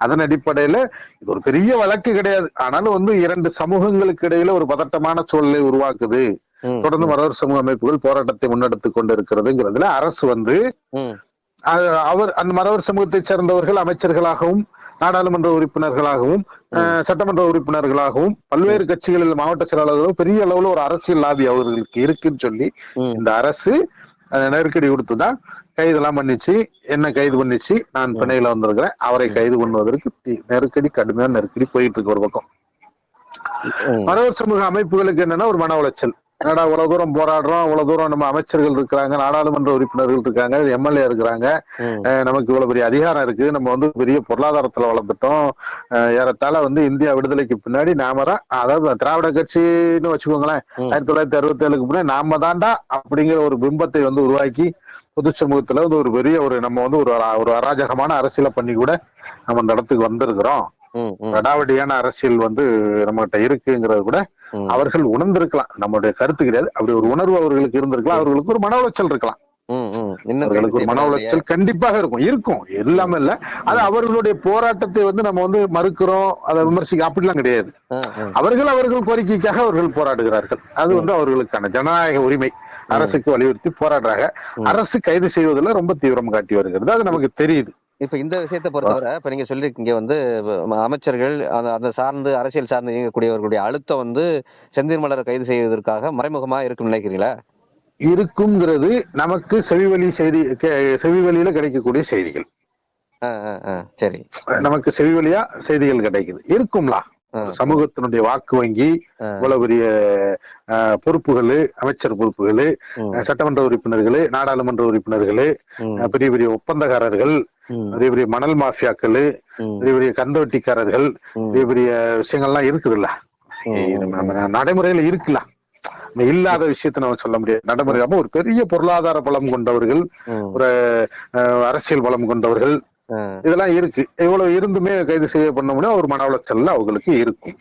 அதன் அடிப்படையில இது ஒரு பெரிய வழக்கு கிடையாது. ஆனாலும் வந்து இரண்டு சமூகங்களுக்கு இடையில ஒரு பதட்டமான சூழலை உருவாக்குது. தொடர்ந்து மறவர் சமூக அமைப்புகள் போராட்டத்தை முன்னெடுத்து கொண்டு இருக்கிறதுங்கிறதுல அரசு வந்து அவர் அந்த மறவர் சமூகத்தை சேர்ந்தவர்கள் அமைச்சர்களாகவும் நாடாளுமன்ற உறுப்பினர்களாகவும் சட்டமன்ற உறுப்பினர்களாகவும் பல்வேறு கட்சிகளில் மாவட்ட செயலாளர்களும் பெரிய அளவுல ஒரு அரசியல் லாபி அவர்களுக்கு இருக்குன்னு சொல்லி இந்த அரசு நெருக்கடி கொடுத்துதான் கைதெல்லாம் பண்ணிச்சு என்ன கைது பண்ணிச்சு நான் பிணையில வந்திருக்கிறேன். அவரை கைது பண்ணுவதற்கு நெருக்கடி கடுமையான நெருக்கடி போயிட்டு இருக்கு ஒரு பக்கம். ம், மறவர் சமூக அமைப்புகளுக்கு என்னன்னா ஒரு மன உளைச்சல். என்னடா இவ்வளவு தூரம் போராடுறோம் இவ்வளவு தூரம் நம்ம அமைச்சர்கள் இருக்காங்க நாடாளுமன்ற உறுப்பினர்கள் இருக்காங்க எம்எல்ஏ இருக்கிறாங்க. நமக்கு இவ்வளவு பெரிய அதிகாரம் இருக்கு. நம்ம வந்து பெரிய பொருளாதாரத்துல வளர்ந்துட்டோம். ஏறத்தாழ வந்து இந்தியா விடுதலைக்கு பின்னாடி நாம தான் அதாவது திராவிட கட்சின்னு வச்சுக்கோங்களேன். ஆயிரத்தி தொள்ளாயிரத்தி அறுபத்தி ஏழுக்கு முன்னாடி நாம தாண்டா அப்படிங்கிற ஒரு பிம்பத்தை வந்து உருவாக்கி பொது சமூகத்துல வந்து ஒரு பெரிய ஒரு நம்ம வந்து ஒரு ஒரு அராஜகமான அரசியலை பண்ணி கூட நம்ம அந்த இடத்துக்கு வந்திருக்கிறோம். கடாவடியான அரசியல் வந்து நம்மகிட்ட இருக்குங்கிறது கூட அவர்கள் உணர்ந்திருக்கலாம். நம்மளுடைய கருத்து கிடையாது. அப்படி ஒரு உணர்வு அவர்களுக்கு இருந்திருக்கலாம். அவர்களுக்கு ஒரு மன உளைச்சல் இருக்கலாம் அவர்களுக்கு ஒரு மன. உளைச்சல் கண்டிப்பாக இருக்கும். இருக்கும். எல்லாமே இல்ல. அது அவர்களுடைய போராட்டத்தை வந்து நம்ம வந்து மறுக்கிறோம். அதை விமர்சிக்க அப்படிலாம் கிடையாது. அவர்கள் அவர்கள் கோரிக்கைக்காக அவர்கள் போராடுகிறார்கள். அது வந்து அவர்களுக்கான ஜனநாயக உரிமை. அரசுக்கு வலியுறுத்தி போராடுறாங்க. அரசு கைது செய்வதில் ரொம்ப தீவிரம் காட்டி வருகிறது. அது நமக்கு தெரியுது. இப்ப இந்த விஷயத்தை பொறுத்தவரை இப்ப நீங்க சொல்லிருக்கீங்க வந்து அமைச்சர்கள் அந்த அந்த சார்ந்து அரசியல் சார்ந்து இயங்கக்கூடியவர்களுடைய அழுத்தம் வந்து செந்தில் மலரை கைது செய்வதற்காக மறைமுகமா இருக்கும்னு நினைக்கிறீங்களா? இருக்குங்கிறது நமக்கு செவிவழி செய்தி செவிவழியில கிடைக்கக்கூடிய செய்திகள். சரி. நமக்கு செவிவழியா செய்திகள் கிடைக்குது. இருக்கும்லா? ஆ, சமூகத்தினுடைய வாக்கு வங்கி. இவ்வளவு பெரிய பொறுப்புகள் அமைச்சர் பொறுப்புகள் சட்டமன்ற உறுப்பினர்கள் நாடாளுமன்ற உறுப்பினர்கள் பெரிய பெரிய ஒப்பந்தக்காரர்கள் பெரிய பெரிய மணல் மாஃபியாக்கள் பெரிய பெரிய கந்தவட்டிக்காரர்கள். பெரிய பெரிய விஷயங்கள்லாம் இருக்குதுல்ல நடைமுறையில இருக்குல்ல நம்ம இல்லாத விஷயத்தை நம்ம சொல்ல முடியாது நடைமுறை ஒரு பெரிய பொருளாதார பலம் கொண்டவர்கள். ஒரு அரசியல் பலம் கொண்டவர்கள். இதெல்லாம் இருக்கு. இவ்வளவு இருந்துமே கைது செய்ய பண்ண முடியும் ஒரு மன உளைச்சல் அவங்களுக்கு இருக்கும்.